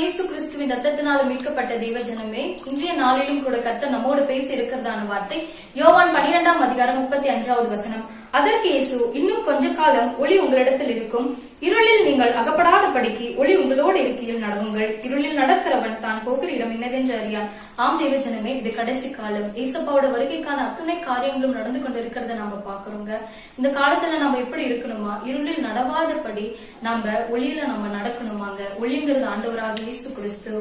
இயேசு கிறிஸ்துவின் ரத்தத்தினால மீட்கப்பட்ட தெய்வ ஜனமே இன்றைய நாளிலும் கூட கத்த நம்மோடு பேசி இருக்கிறதான வார்த்தை யோவான் பனிரெண்டாம் அதிகாரம் முப்பத்தி அஞ்சாவது வசனம். அதற்கு இயேசு இன்னும் கொஞ்ச காலம் ஒளி உங்களிடத்தில் இருக்கும். இருளில் நீங்கள் அகப்படாத படிக்கு ஒளி உங்களோடு இருக்கையில் நடவுங்கள். இருளில் நடக்கிறவன் தான் போகிற இடம் இன்னதென்று அறியான். ஆம் தேவ ஜனமே இது கடைசி காலம். ஏசப்பாவோட வருகைக்கான அத்துணை காரியங்களும் நடந்து கொண்டிருக்கிறத நாம பாக்குறோங்க இந்த காலத்துல நாம எப்படி இருக்கணுமா? இருளில் நடவாதபடி நம்ம ஒளியில நம்ம நடக்கணுமாங்க? ஒளிங்கிறது ஆண்டவராக இயேசு கிறிஸ்து.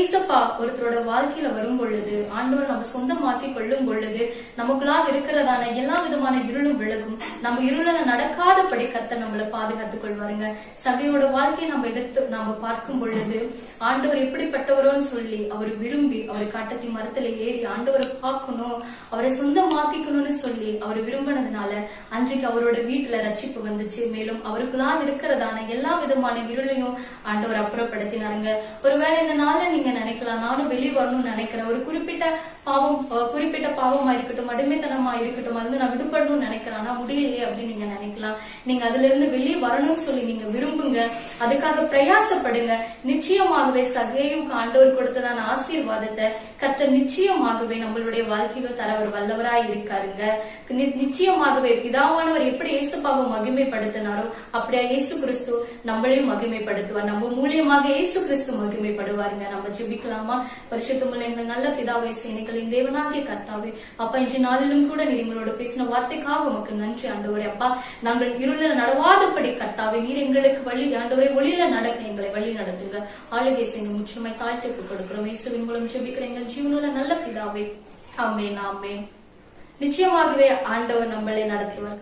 ஏசப்பா ஒருத்தரோட வாழ்க்கையில வரும் பொழுது ஆண்டவர் நம்ம சொந்தமாக்கி கொள்ளும் பொழுது நமக்குள்ளாக இருக்கிறதான எல்லா விதமான இருளும் விலகும். நம்ம இருள நடக்காதபடி கத்த நம்மளை பாதுகாத்துக் கொள்வாருங்க. சகையோட வாழ்க்கையை நம்ம எடுத்து நாம பார்க்கும் பொழுது ஆண்டவர் எப்படிப்பட்டவரோன்னு சொல்லி அவர் விரும்பி அவர் காட்டத்தி மரத்துல ஏறி ஆண்டவரை பார்க்கணும் அவரை சொந்தமாக்கிக்கணும்னு சொல்லி அவர் விரும்பினதுனால அன்றைக்கு அவரோட வீட்டுல ரட்சிப்பு வந்துச்சு. மேலும் அவருக்குள்ளால் இருக்கிறதான எல்லா விதமான இருளையும் ஆண்டவர் அப்புறப்படுத்தினாருங்க. ஒருவேளை இந்த நாள்ல நீங்க நினைக்கலாம் நானும் வெளியே வரணும்னு நினைக்கிறேன். ஒரு குறிப்பிட்ட பாவம் குறிப்பிட்ட பாவமா இருக்கட்டும் அடிமைத்தனமா இருக்கட்டும் அது நான் விடுபடணும்னு நினைக்கிறேன். ஆனா முடியலையே அப்படின்னு நீங்க நினைக்கலாம். நீங்க அதுல இருந்து வெளியே வரணும்னு சொல்லி நீங்க விரும்புங்க. அதுக்காக பிரயாசப்படுங்க. நிச்சயமாகவே சகையும் ஆண்டவர் கொடுத்ததான ஆசீர்வாதத்தை கர்த்தர் நிச்சயமாகவே நம்மளுடைய வாழ்க்கையில தர ஒரு வல்லவராய் இருக்காருங்க. நிச்சயமா நிச்சயமாகவே பிதாவானவர் எப்படி இயேசுப்பாவை மகிமைப்படுத்தினாரோ அப்படியா இயேசு கிறிஸ்து நம்மளையும் மகிமைப்படுத்துவார். நம்ம மூலியமாக இயேசு கிறிஸ்து மகிமைப்படுவாருங்க. நம்ம ஜெபிக்கலாமா? பரிசுத்தமுள்ள எங்கள் நல்ல பிதாவை சேனைகளின் தேவனாகிய கர்த்தாவே அப்பா இன்று நாளிலும் கூட நீர் எங்களோட பேசின வார்த்தைக்காக உமக்கு நன்றி ஆண்டவரே. அப்பா நாங்கள் இருளில் நடவாதபடி கர்த்தாவே நீர் எங்களுக்கு வழி ஆண்டவரை ஒளியில நடக்க எங்களை வழி நடத்துங்க. ஆளுகை செய்ய முற்றுமை தாழ்த்திப்பு கொடுக்கிறோம். இயேசுவின் மூலம் ஜெபிக்கிற எங்கள் ஜீவனில் நல்ல பிதாவே. ஆமென் ஆமென். நிச்சயமாகவே ஆண்டவர் நம்மளை நடத்துவார்.